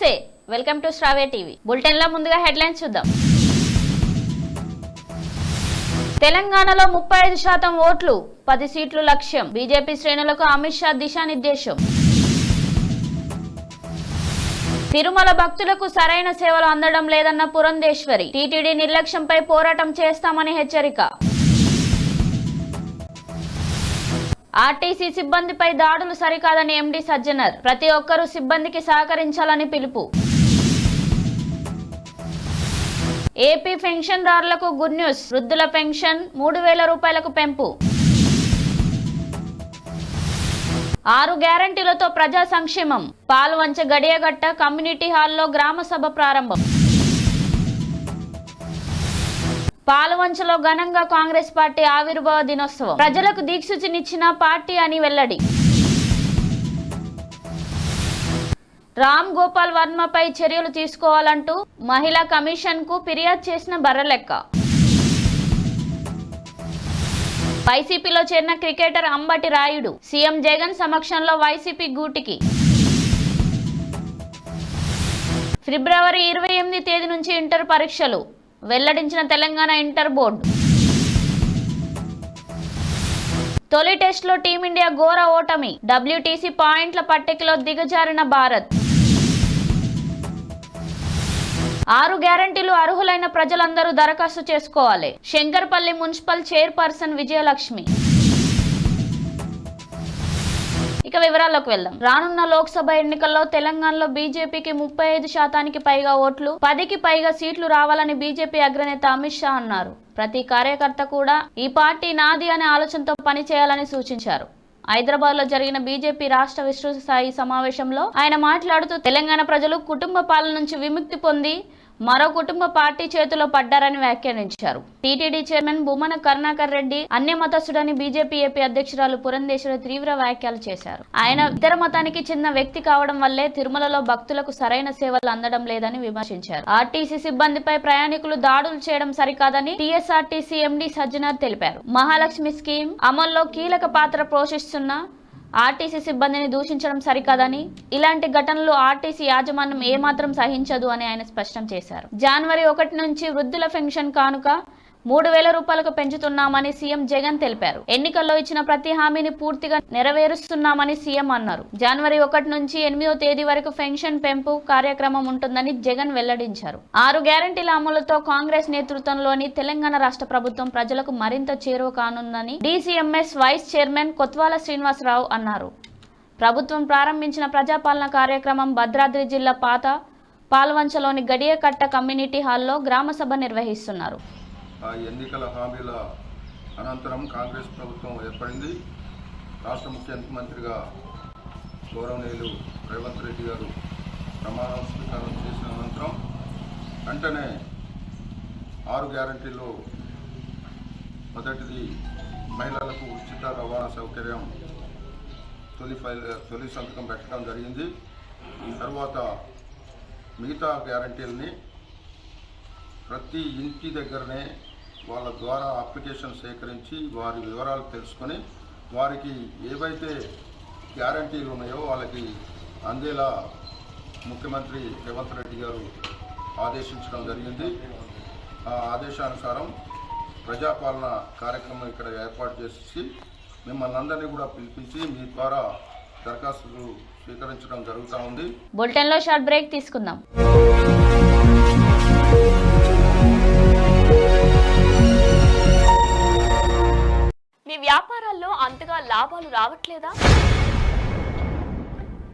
నమస్తే welcome to Sravya TV. బులెటిన్లో ముందుగా హెడ్లైన్స్ చూద్దాం. తెలంగాణలో ముప్పై ఐదు శాతం ఓట్లు పది సీట్లు లక్ష్యం. బీజేపీ శ్రేణులకు అమిత్ షా దిశానిర్దేశం. తిరుమల భక్తులకు సరైన సేవలు అందడం లేదన్న పురంధేశ్వరి. టీటీడీ నిర్లక్ష్యంపై పోరాటం చేస్తామని హెచ్చరిక. ఆర్టీసీ సిబ్బందిపై దాడులు సరికాదని ఎండీ సజ్జనర్. ప్రతి ఒక్కరూ సిబ్బందికి సహకరించాలని పిలుపు. ఏపీ పెన్షన్దారులకు గుడ్ న్యూస్. వృద్ధుల పెన్షన్ మూడు వేల రూపాయలకు పెంపు. ఆరు గ్యారంటీలతో ప్రజా సంక్షేమం. పాల్వంచ గడియగట్ట కమ్యూనిటీ హాల్లో గ్రామ సభ ప్రారంభం. పాలవంచలో ఘనంగా కాంగ్రెస్ పార్టీ ఆవిర్భావ దినోత్సవం. ప్రజలకు దీక్షితునిచ్చిన పార్టీ అని వెల్లడి. రామ్ గోపాల్ వర్మపై చర్యలు తీసుకోవాలంటూ మహిళా కమిషన్కు ఫిర్యాదు చేసిన బర్రలెక్క. వైసీపీలో చేరిన క్రికెటర్ అంబటి రాయుడు సీఎం జగన్ సమక్షంలో వైసీపీ గూటికి. ఫిబ్రవరి ఇరవై ఎనిమిది తేదీ నుంచి ఇంటర్ పరీక్షలు. వెల్లడించిన తెలంగాణ ఇంటర్ బోర్డు. తొలి టెస్టులో టీమిండియా ఘోర ఓటమి. డబ్ల్యూటీసీ పాయింట్ల పట్టికలో దిగజారిన భారత్. ఆరు గ్యారంటీలు అర్హులైన ప్రజలందరూ దరఖాస్తు చేసుకోవాలి. Shankarpalli municipal chairperson Vijayalakshmi. ఇక వివరాల్లోకి వెళ్దాం. రానున్న లోక్సభ ఎన్నికల్లో తెలంగాణలో బీజేపీకి ముప్పై ఐదు శాతానికి పైగా ఓట్లు పదికి పైగా సీట్లు రావాలని బీజేపీ అగ్రనేత అమిత్ షా అన్నారు. ప్రతి కార్యకర్త కూడా ఈ పార్టీ నాది అనే ఆలోచనతో పనిచేయాలని సూచించారు. హైదరాబాద్లో జరిగిన బీజేపీ రాష్ట్ర విస్తృత స్థాయి సమావేశంలో ఆయన మాట్లాడుతూ తెలంగాణ ప్రజలు కుటుంబ పాలన నుంచి విముక్తి పొంది మరో కుటుంబ పార్టీ చేతిలో పడ్డారని వ్యాఖ్యానించారు. టీటీడీ చైర్మన్ బుమ్మన కరుణాకర్ రెడ్డి అన్య మతస్థుడని బీజేపీ ఏపీ అధ్యక్షురాలు పురంధేశ్వరి తీవ్ర వ్యాఖ్యలు చేశారు. ఆయన ఇతర మతానికి చెందిన వ్యక్తి కావడం వల్లే తిరుమలలో భక్తులకు సరైన సేవలు అందడం లేదని విమర్శించారు. ఆర్టీసీ సిబ్బందిపై ప్రయాణికులు దాడులు చేయడం సరికాదని టీఎస్ఆర్టీసీ ఎండీ సజ్జనార్ తెలిపారు. మహాలక్ష్మి స్కీమ్ అమల్లో కీలక పాత్ర పోషిస్తున్న ఆర్టీసీ సిబ్బందిని దూషించడం సరికాదని ఇలాంటి ఘటనలు ఆర్టీసీ యాజమాన్యం ఏమాత్రం సహించదు అని ఆయన స్పష్టం చేశారు. జనవరి ఒకటి నుంచి వృద్ధుల పెన్షన్ కానుక మూడు వేల రూపాయలకు పెంచుతున్నామని సీఎం జగన్ తెలిపారు. ఎన్నికల్లో ఇచ్చిన ప్రతి హామీని పూర్తిగా నెరవేరుస్తున్నామని సీఎం అన్నారు. జనవరి ఒకటి నుంచి ఎనిమిదో తేదీ వరకు పెన్షన్ పెంపు కార్యక్రమం ఉంటుందని జగన్ వెల్లడించారు. ఆరు గ్యారంటీల అమలుతో కాంగ్రెస్ నేతృత్వంలోని తెలంగాణ రాష్ట్ర ప్రభుత్వం ప్రజలకు మరింత చేరువ కానుందని DCMS vice chairman Kotwala Srinivasarao అన్నారు. ప్రభుత్వం ప్రారంభించిన ప్రజాపాలన కార్యక్రమం భద్రాద్రి జిల్లా పాత పాల్వంచలోని గడియకట్ట కమ్యూనిటీ హాల్లో గ్రామసభ నిర్వహిస్తున్నారు. ఆ ఎన్నికల హామీల అనంతరం కాంగ్రెస్ ప్రభుత్వం ఏర్పడింది. రాష్ట్ర ముఖ్యమంత్రిగా గౌరవనీయులు రేవంత్ రెడ్డి గారు ప్రమాణ స్వీకారం చేసిన అనంతరం వెంటనే ఆరు గ్యారంటీలో మొదటిది మహిళలకు ఉచిత రవాణా సౌకర్యం తొలి ఫైల్ తొలి సంతకం పెట్టడం జరిగింది. తర్వాత మిగతా గ్యారంటీలని ప్రతి ఇంటి దగ్గరనే వాళ్ళ ద్వారా అప్లికేషన్ సేకరించి వారి వివరాలు తెలుసుకొని వారికి ఏవైతే గ్యారంటీలు ఉన్నాయో వాళ్ళకి అందేలా ముఖ్యమంత్రి రేవంత్ రెడ్డి గారు ఆదేశించడం జరిగింది. ఆ ఆదేశానుసారం ప్రజాపాలన కార్యక్రమం ఇక్కడ ఏర్పాటు చేసి మిమ్మల్ని అందరినీ కూడా పిలిపించి మీ ద్వారా దరఖాస్తులు స్వీకరించడం జరుగుతూ ఉంది. బులెటిన్లో షార్ట్ బ్రేక్ తీసుకుందాం. మీ వ్యాపారాల్లో అంతగా లాభాలు రావట్లేదా?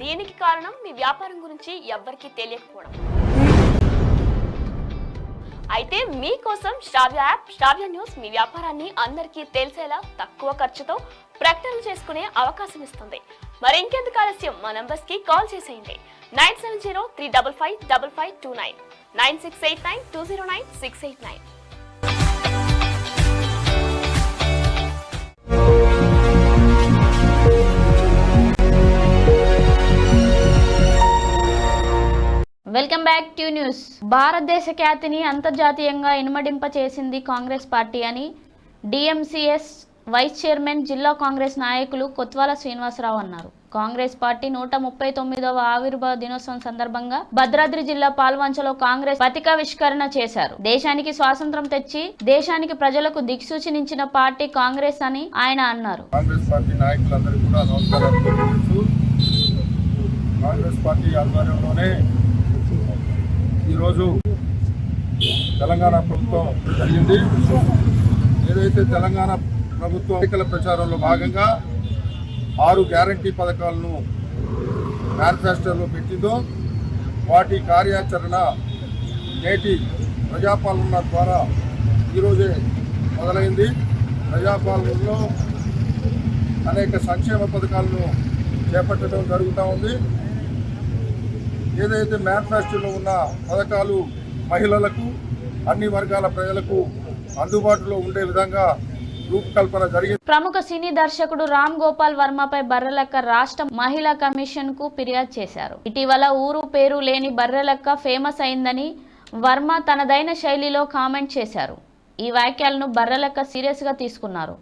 దీనికి కారణం మీ వ్యాపారం గురించి ఎవ్వరికీ తెలియకపోవడం. అయితే మీకోసం శ్రావ్య యాప్ శ్రావ్య న్యూస్ మీ వ్యాపారాన్ని అందరికీ తెలిసేలా తక్కువ ఖర్చుతో ప్రకటనలు చేసుకునే అవకాశం ఇస్తుంది. మరి ఇంకెందుకు ఆలస్యం? మా నంబర్స్కి కాల్ చేసేయండి. Nine seven zero three double five double five two nine nine six eight nine two zero nine six eight nine. Welcome back to news. భారతదేశ ఖ్యాతిని అంతర్జాతీయంగా ఇనుమడింప చేసింది కాంగ్రెస్ పార్టీ అని డిఎంసిఎస్ వైస్ చైర్మన్ జిల్లా కాంగ్రెస్ నాయకులు కొత్వాల శ్రీనివాసరావు అన్నారు. కాంగ్రెస్ పార్టీ నూట ముప్పై తొమ్మిదవ ఆవిర్భావ దినోత్సవం సందర్భంగా భద్రాద్రి జిల్లా పాల్వంచలో కాంగ్రెస్ పతికావిష్కరణ చేశారు. దేశానికి స్వాతంత్రం తెచ్చి దేశానికి ప్రజలకు దిక్సూచనించిన పార్టీ కాంగ్రెస్ అని ఆయన అన్నారు. కాంగ్రెస్ పార్టీ నాయకులందరికీ కూడా నమస్కారాలు కాంగ్రెస్ పార్టీ ఆధ్వర్యంలోనే ఈరోజు తెలంగాణ ప్రభుత్వం జరిగింది. ఏదైతే తెలంగాణ ప్రభుత్వం ఎన్నికల ప్రచారంలో భాగంగా ఆరు గ్యారంటీ పథకాలను మేనిఫెస్టోలో పెట్టిందో వాటి కార్యాచరణ నేటి ప్రజాపాలన ద్వారా ఈరోజే మొదలైంది. ప్రజాపాలనలో అనేక సంక్షేమ పథకాలను చేపట్టడం జరుగుతూ ఉంది. ఏదైతే మేనిఫెస్టోలో ఉన్న పథకాలు మహిళలకు అన్ని వర్గాల ప్రజలకు అందుబాటులో ఉండే విధంగా రూపకల్పన జరిగింది ప్రముఖ సినీ దర్శకుడు రామ్ గోపాల్ వర్మపై బర్రెలక్క రాష్ట్ర మహిళా కమిషన్కు ఫిర్యాదు చేశారు. ఇటీవల ఊరు పేరు లేని బర్రెలక్క ఫేమస్ అయిందని వర్మ తనదైన శైలిలో కామెంట్ చేశారు. ఈ వ్యాఖ్యలను బర్రెలక్క సీరియస్గా తీసుకున్నారు.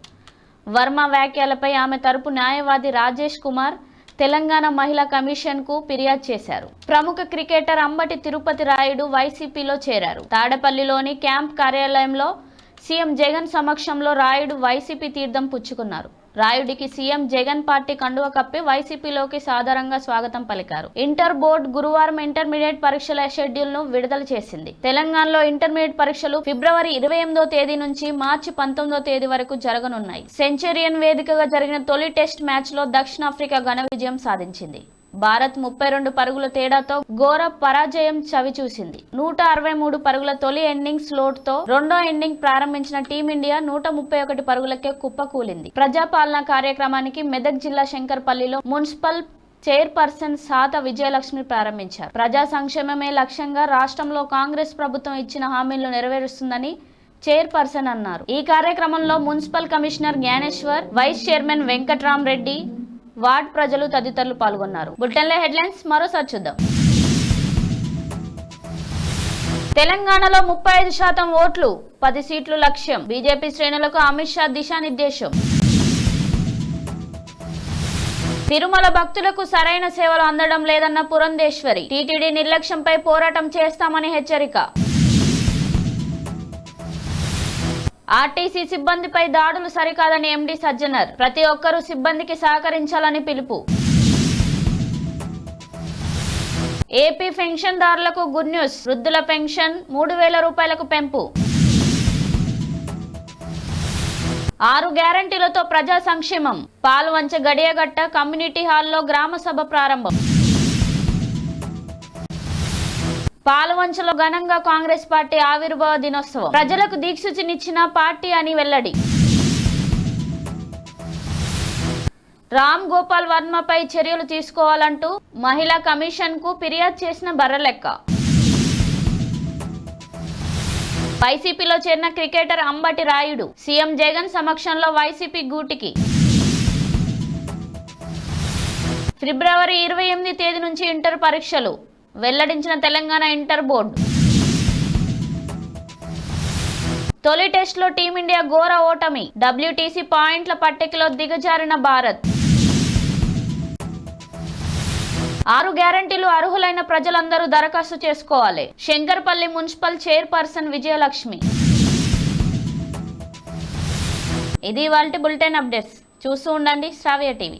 వర్మ వ్యాఖ్యలపై ఆమె తరపు న్యాయవాది రాజేష్ కుమార్ తెలంగాణ మహిళా కమిషన్కు ఫిర్యాదు చేశారు. ప్రముఖ క్రికెటర్ అంబటి తిరుపతి రాయుడు వైసీపీలో చేరారు. తాడపల్లిలోని క్యాంప్ కార్యాలయంలో సీఎం జగన్ సమక్షంలో రాయుడు వైసీపీ తీర్థం పుచ్చుకున్నారు. రాయుడికి సీఎం జగన్ పార్టీ కండువ కప్పి వైసీపీలోకి సాధారణంగా స్వాగతం పలికారు. ఇంటర్ బోర్డు గురువారం ఇంటర్మీడియట్ పరీక్షల షెడ్యూల్ను విడుదల చేసింది. తెలంగాణలో ఇంటర్మీడియట్ పరీక్షలు ఫిబ్రవరి ఇరవై ఎనిమిదో తేదీ నుంచి మార్చి పంతొమ్మిదో తేదీ వరకు జరగనున్నాయి. సెంచరియన్ వేదికగా జరిగిన తొలి టెస్ట్ మ్యాచ్లో దక్షిణాఫ్రికా ఘన విజయం సాధించింది. భారత్ ముప్పై రెండు పరుగుల తేడాతో ఘోర పరాజయం చవిచూసింది. నూట అరవై మూడు పరుగుల తొలి ఎండింగ్స్ లోటుతో రెండో ఎండింగ్ ప్రారంభించిన టీమిండియా నూట ముప్పై ఒకటి పరుగులకే కుప్పకూలింది. ప్రజాపాలన కార్యక్రమానికి మెదక్ జిల్లా శంకర్పల్లిలో మున్సిపల్ చైర్పర్సన్ సాత విజయలక్ష్మి ప్రారంభించారు. ప్రజా సంక్షేమమే లక్ష్యంగా రాష్ట్రంలో కాంగ్రెస్ ప్రభుత్వం ఇచ్చిన హామీలను నెరవేరుస్తుందని చైర్పర్సన్ అన్నారు. ఈ కార్యక్రమంలో municipal commissioner Gnaneshwar vice chairman Venkatram Reddy ward ప్రజలు తదితరులు పాల్గొన్నారు. బులెటిన్లో హెడ్లైన్స్ మరోసారి చూద్దాం. తెలంగాణలో ముప్పై ఐదు శాతం ఓట్లు పది సీట్లు లక్ష్యం. బీజేపీ శ్రేణులకు అమిత్ షా దిశానిర్దేశం. తిరుమల భక్తులకు సరైన సేవలు అందడం లేదన్న పురంధేశ్వరి. టీటీడీ నిర్లక్ష్యంపై పోరాటం చేస్తామని హెచ్చరిక. ఆర్టీసీ సిబ్బందిపై దాడులు సరికాదని ఎండీ సజ్జనర్. ప్రతి ఒక్కరూ సిబ్బందికి సహకరించాలని పిలుపు. ఏపీ పెన్షన్దారులకు గుడ్ న్యూస్. వృద్ధుల పెన్షన్ మూడు వేల రూపాయలకు పెంపు. ఆరు గ్యారంటీలతో ప్రజా సంక్షేమం. పాల్వంచ గడియగట్ట కమ్యూనిటీ హాల్లో గ్రామ సభ ప్రారంభం. పాలవంచలో ఘనంగా కాంగ్రెస్ పార్టీ ఆవిర్భావ దినోత్సవం. ప్రజలకు దీక్షించిన పార్టీ అని వెల్లడి. రామ్ గోపాల్ వర్మపై చర్యలు తీసుకోవాలంటూ మహిళా కమిషన్కు ఫిర్యాదు చేసిన బర్రెలెక్క. వైసీపీలో చేరిన క్రికెటర్ అంబటి రాయుడు సీఎం జగన్ సమక్షంలో వైసీపీ గూటికి. ఫిబ్రవరి ఇరవై ఎనిమిది తేదీ నుంచి ఇంటర్ పరీక్షలు. వెల్లడించిన తెలంగాణ ఇంటర్ బోర్డు. తొలి టెస్ట్లో టీమిండియా ఘోర ఓటమి. డబ్ల్యూటీసీ పాయింట్ల పట్టికలో దిగజారిన భారత్. ఆరు గ్యారంటీలు అర్హులైన ప్రజలందరూ దరఖాస్తు చేసుకోవాలి. Shankarpalli municipal chairperson Vijayalakshmi. ఇది వాళ్ళ బులెటిన్ అప్డేట్స్. చూస్తూ ఉండండి శ్రావ్య టీవీ.